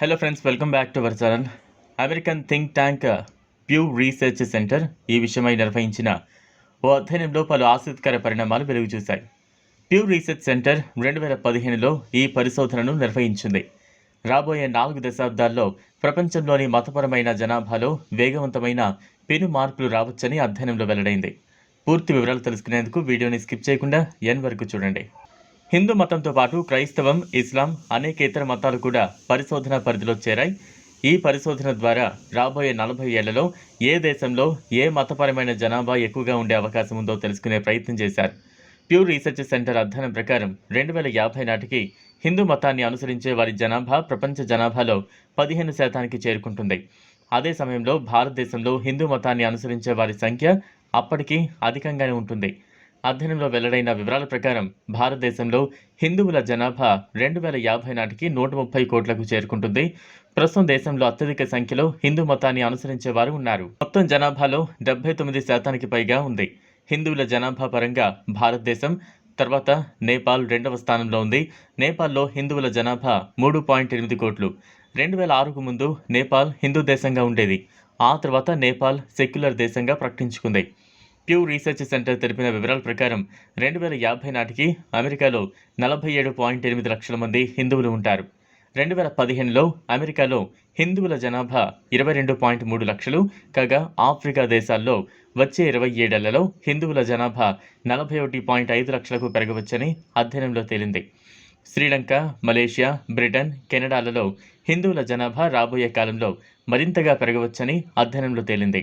Hello friends welcome back to our channel American think tank Pew Research Center ఈ విషయమై నిర్వహించిన ఓ అధ్యయనంలో పలు ఆసక్తికర పరిణామాలు వెలుగు చూశాయి ప్యూ రీసెర్చ్ సెంటర్ రెండు వేల పదిహేనులో ఈ పరిశోధనను నిర్వహించింది. రాబోయే నాలుగు దశాబ్దాల్లో ప్రపంచంలోని మతపరమైన జనాభాలో వేగవంతమైన పెను మార్పులు రావచ్చని అధ్యయనంలో వెల్లడైంది. పూర్తి వివరాలు తెలుసుకునేందుకు వీడియోని స్కిప్ చేయకుండా ఎన్ వరకు చూడండి. హిందూ మతంతో పాటు క్రైస్తవం ఇస్లాం అనేక ఇతర మతాలు కూడా పరిశోధన పరిధిలో చేరాయి. ఈ పరిశోధన ద్వారా రాబోయే నలభై ఏళ్ళలో ఏ దేశంలో ఏ మతపరమైన జనాభా ఎక్కువగా ఉండే అవకాశం ఉందో తెలుసుకునే ప్రయత్నం చేశారు. ప్యూర్ రీసెర్చ్ సెంటర్ అధ్యయనం ప్రకారం రెండు వేల యాభై నాటికి హిందూ మతాన్ని అనుసరించే వారి జనాభా ప్రపంచ జనాభాలో పదిహేను శాతానికి చేరుకుంటుంది. అదే సమయంలో భారతదేశంలో హిందూ మతాన్ని అనుసరించే వారి సంఖ్య అప్పటికి అధికంగానే ఉంటుంది. అధ్యయనంలో వెల్లడైన వివరాల ప్రకారం భారతదేశంలో హిందువుల జనాభా రెండు వేల యాభై నాటికి నూట ముప్పై కోట్లకు చేరుకుంటుంది. ప్రస్తుతం దేశంలో అత్యధిక సంఖ్యలో హిందూ మతాన్ని అనుసరించే వారు ఉన్నారు. మొత్తం జనాభాలో డెబ్బై తొమ్మిది శాతానికి పైగా ఉంది. హిందువుల జనాభా పరంగా భారతదేశం తర్వాత నేపాల్ రెండవ స్థానంలో ఉంది. నేపాల్లో హిందువుల జనాభా మూడు పాయింట్ ఎనిమిది కోట్లు. రెండు వేల ఆరుకు ముందు నేపాల్ హిందూ దేశంగా ఉండేది. ఆ తర్వాత నేపాల్ సెక్యులర్ దేశంగా ప్రకటించుకుంది. ప్యూ రీసెర్చ్ సెంటర్ తెలిపిన వివరాల ప్రకారం రెండు వేల యాభై నాటికి అమెరికాలో నలభై ఏడు పాయింట్ ఎనిమిది లక్షల మంది హిందువులు ఉంటారు. రెండు వేల పదిహేనులో అమెరికాలో హిందువుల జనాభా ఇరవై రెండు పాయింట్ మూడు లక్షలు కాగా ఆఫ్రికా దేశాల్లో వచ్చే ఇరవై ఏడేళ్ళలో హిందువుల జనాభా నలభై ఒకటి పాయింట్ ఐదు లక్షలకు పెరగవచ్చని అధ్యయనంలో తేలింది. శ్రీలంక మలేషియా బ్రిటన్ కెనడాలలో హిందువుల జనాభా రాబోయే కాలంలో మరింతగా పెరగవచ్చని అధ్యయనంలో తేలింది.